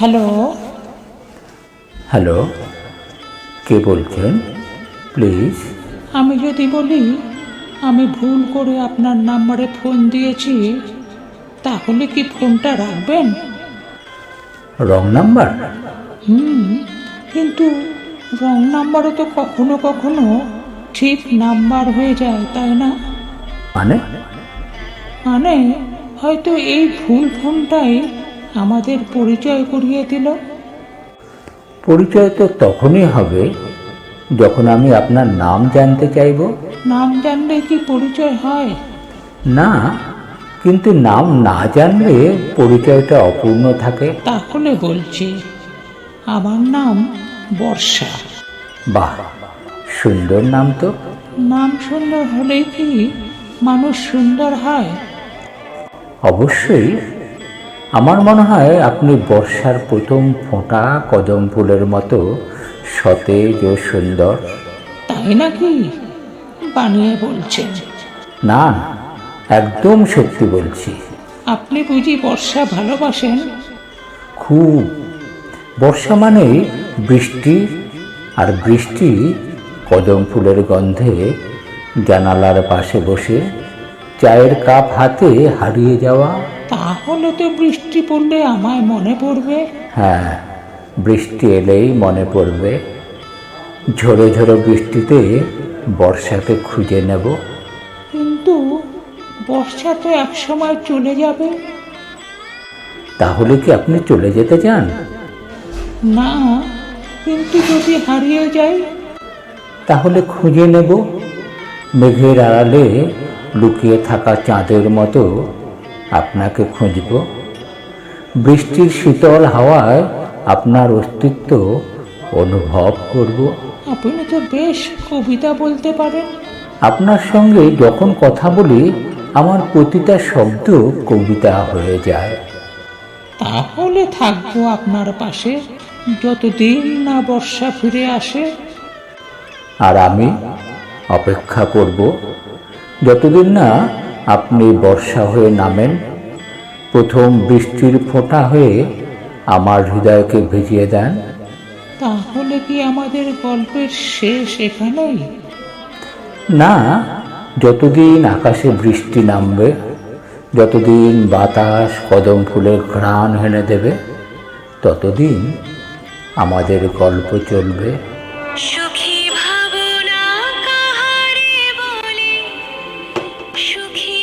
Hello. Hello কে বলছেন? Please. আমি যদি বলি আমি ভুল করে আপনার নাম্বারে ফোন দিয়েছি তাহলে কি ফোনটা রাখবেন? Wrong number? হুম কিন্তু রং নাম্বারও তো কখনো কখনো ঠিক নাম্বার হয়ে যায় তাই না? মানে? মানে হয়তো এই ভুল ফোনটাই আমাদের পরিচয় করিয়ে দিল। পরিচয় তো তখনই হবে যখন আমি আপনার নাম জানতে চাইব। নাম জানলে কি পরিচয় হয়? না কিন্তু নাম না জানলে পরিচয়টা অপূর্ণ থাকে। তাহলে বলছি আমার নাম বর্ষা। বাহ সুন্দর নাম তো। নাম সুন্দর হলেই কি মানুষ সুন্দর হয়? অবশ্যই আমার মনে হয় আপনি বর্ষার প্রথম ফোঁটা কদম ফুলের মতো সতেজ ও সুন্দর। তাই নাকি? বানিয়ে বলছেন। না একদম সত্যি বলছি। আপনি বুঝি বর্ষা ভালোবাসেন? খুব। বর্ষা মানে বৃষ্টি আর বৃষ্টি কদম ফুলের গন্ধে জানালার পাশে বসে চায়ের কাপ হাতে হারিয়ে যাওয়া। তাহলে তো বৃষ্টি পড়লে আমায় মনে পড়বে। হ্যাঁ বৃষ্টি এলেই মনে পড়বে। ঝোড়ো ঝোড়ো বৃষ্টিতে বর্ষাকে খুঁজে নেব। কিন্তু বর্ষা তো একসময় চলে যাবে। তাহলে কি আপনি চলে যেতে চান? না কিন্তু যদি হারিয়ে যাই? তাহলে খুঁজে নেব। মেঘের আড়ালে লুকিয়ে থাকা চাঁদের মতো আপনাকে খুঁজব। বৃষ্টির শীতল হাওয়ায় আপনার অস্তিত্ব অনুভব করব। আপনি তো বেশ কবিতা বলতে পারেন। আপনার সঙ্গে যখন কথা বলি আমার প্রতিটা শব্দ কবিতা হয়ে যায়। তাহলে থাকব আপনার পাশে যতদিন না বর্ষা ফিরে আসে। আর আমি অপেক্ষা করব। যতদিন না আপনি বর্ষা হয়ে নামেন প্রথম বৃষ্টির ফোঁটা হয়ে আমার হৃদয়কে ভিজিয়ে দেন। তাহলে কি আমাদের গল্পের শেষ এখানেই? না যতদিন আকাশে বৃষ্টি নামবে যতদিন বাতাস কদম ফুলের ঘ্রাণ হেনে দেবে ততদিন আমাদের গল্প চলবে। সুখী you keep